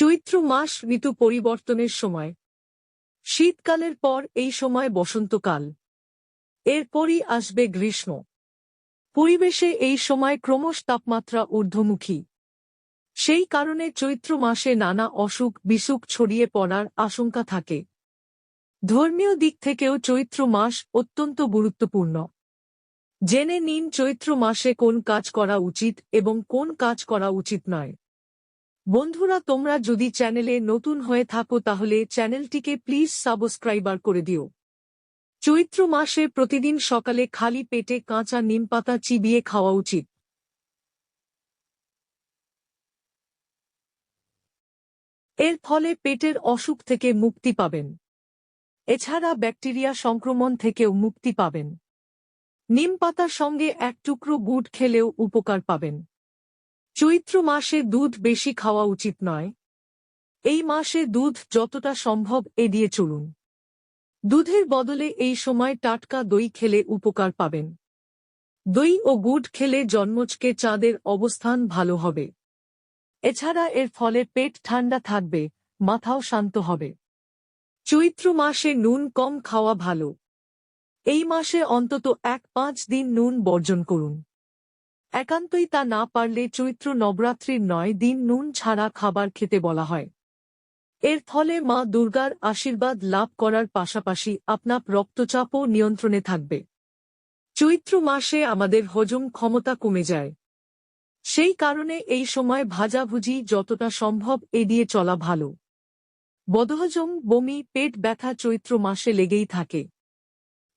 চৈত্র মাস ঋতু পরিবর্তনের সময়। শীতকালের পর এই সময় বসন্তকাল। এরপরই আসবে গ্রীষ্ম। পরিবেশে এই সময় ক্রমশ তাপমাত্রা ঊর্ধ্বমুখী। সেই কারণে চৈত্র মাসে নানা অসুখ বিসুখ ছড়িয়ে পড়ার আশঙ্কা থাকে। ধর্মীয় দিক থেকেও চৈত্র মাস অত্যন্ত গুরুত্বপূর্ণ। জেনে নিন চৈত্র মাসে কোন কাজ করা উচিত এবং কোন কাজ করা উচিত নয়। বন্ধুরা, তোমরা যদি চ্যানেলে নতুন হয়ে থাকো, তাহলে চ্যানেলটিকে প্লিজ সাবস্ক্রাইবার করে দিও। চৈত্র মাসে প্রতিদিন সকালে খালি পেটে কাঁচা নিমপাতা চিবিয়ে খাওয়া উচিত। এর ফলে পেটের অসুখ থেকে মুক্তি পাবেন। এছাড়া ব্যাকটেরিয়া সংক্রমণ থেকেও মুক্তি পাবেন। নিম পাতার সঙ্গে এক টুকরো গুড় খেলেও উপকার পাবেন। চৈত্র মাসে দুধ বেশি খাওয়া উচিত নয়। এই মাসে দুধ যতটা সম্ভব এড়িয়ে চলুন। দুধের বদলে এই সময় টাটকা দই খেলে উপকার পাবেন। দই ও গুড় খেলে জন্মজকে চাঁদের অবস্থান ভালো হবে। এছাড়া এর ফলে পেট ঠান্ডা থাকবে, মাথাও শান্ত হবে। চৈত্র মাসে নুন কম খাওয়া ভালো। এই মাসে অন্তত এক পাঁচ দিন নুন বর্জন করুন। একান্তই তা না পারলে চৈত্র নবরাত্রির নয় দিন নুন ছাড়া খাবার খেতে বলা হয়। এর ফলে মা দুর্গার আশীর্বাদ লাভ করার পাশাপাশি আপনার রক্তচাপও নিয়ন্ত্রণে থাকবে। চৈত্র মাসে আমাদের হজম ক্ষমতা কমে যায়। সেই কারণে এই সময় ভাজাভুজি যতটা সম্ভব এড়িয়ে চলা ভালো। বদহজম, বমি, পেট ব্যথা চৈত্র মাসে লেগেই থাকে।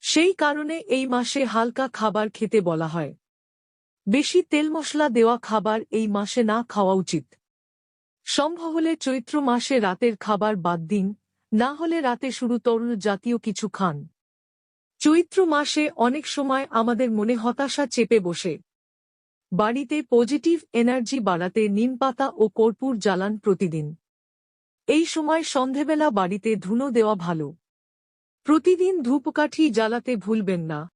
সেই কারণে এই মাসে হালকা খাবার খেতে বলা হয়। বেশি তেল মশলা দেওয়া খাবার এই মাসে না খাওয়া উচিত। সম্ভব হলে চৈত্র মাসে রাতের খাবার বাদ দিন, না হলে রাতে শুরু তরল জাতীয় কিছু খান। চৈত্র মাসে অনেক সময় আমাদের মনে হতাশা চেপে বসে। বাড়িতে পজিটিভ এনার্জি বাড়াতে নিমপাতা ও কর্পূর জ্বালান প্রতিদিন। এই সময় সন্ধেবেলা বাড়িতে ধুনো দেওয়া ভালো। প্রতিদিন ধূপকাঠি জ্বালাতে ভুলবেন না।